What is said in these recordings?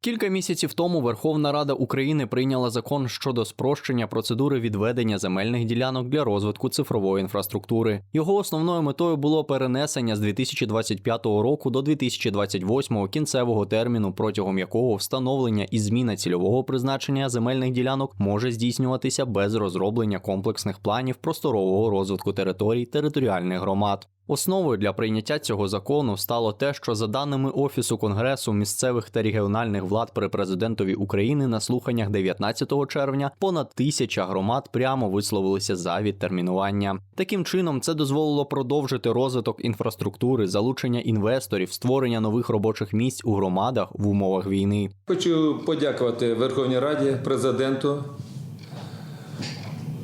Кілька місяців тому Верховна Рада України прийняла закон щодо спрощення процедури відведення земельних ділянок для розвитку цифрової інфраструктури. Його основною метою було перенесення з 2025 року до 2028 кінцевого терміну, протягом якого встановлення і зміна цільового призначення земельних ділянок може здійснюватися без розроблення комплексних планів просторового розвитку територій територіальних громад. Основою для прийняття цього закону стало те, що за даними Офісу Конгресу місцевих та регіональних влад при президентові України на слуханнях 19 червня понад тисяча громад прямо висловилися за відтермінування. Таким чином, це дозволило продовжити розвиток інфраструктури, залучення інвесторів, створення нових робочих місць у громадах в умовах війни. Хочу подякувати Верховній Раді, президенту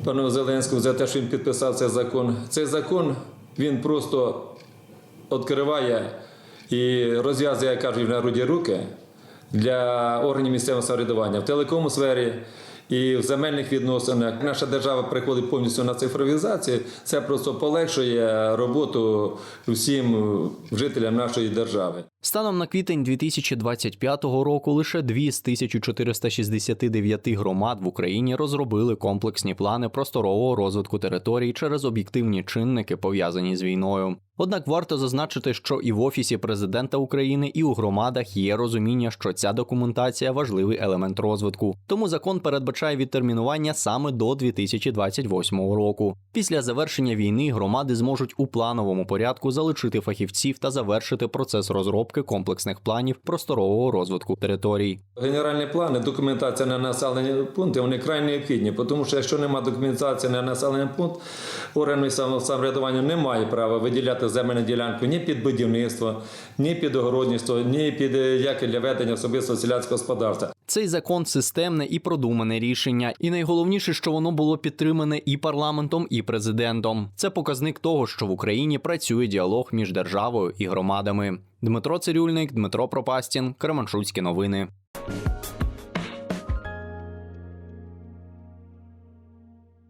пану Зеленському за те, що він підписав цей закон. Цей закон він просто відкриває і розв'язує, як кажуть, в народі руки для органів місцевого самоврядування в телекому сфері. І в земельних відносинах наша держава приходить повністю на цифровізацію. Це просто полегшує роботу всім жителям нашої держави. Станом на квітень 2025 року лише дві з 1469 громад в Україні розробили комплексні плани просторового розвитку територій через об'єктивні чинники, пов'язані з війною. Однак варто зазначити, що і в офісі президента України, і у громадах є розуміння, що ця документація важливий елемент розвитку. Тому закон передбачає відтермінування саме до 2028 року. Після завершення війни громади зможуть у плановому порядку залучити фахівців та завершити процес розробки комплексних планів просторового розвитку територій. Генеральні плани, документація на населені пункти, вони край необхідні, тому що якщо немає документації на населений пункт, органи самоврядування не має права виділяти земельну ділянку ні під будівництво, ні під огородництво, ні під е, як для ведення особистого селянського господарства. Цей закон системне і продумане рішення, і найголовніше, що воно було підтримане і парламентом, і президентом. Це показник того, що в Україні працює діалог між державою і громадами. Дмитро Цирюльник, Дмитро Пропастін, Кременчуцькі новини.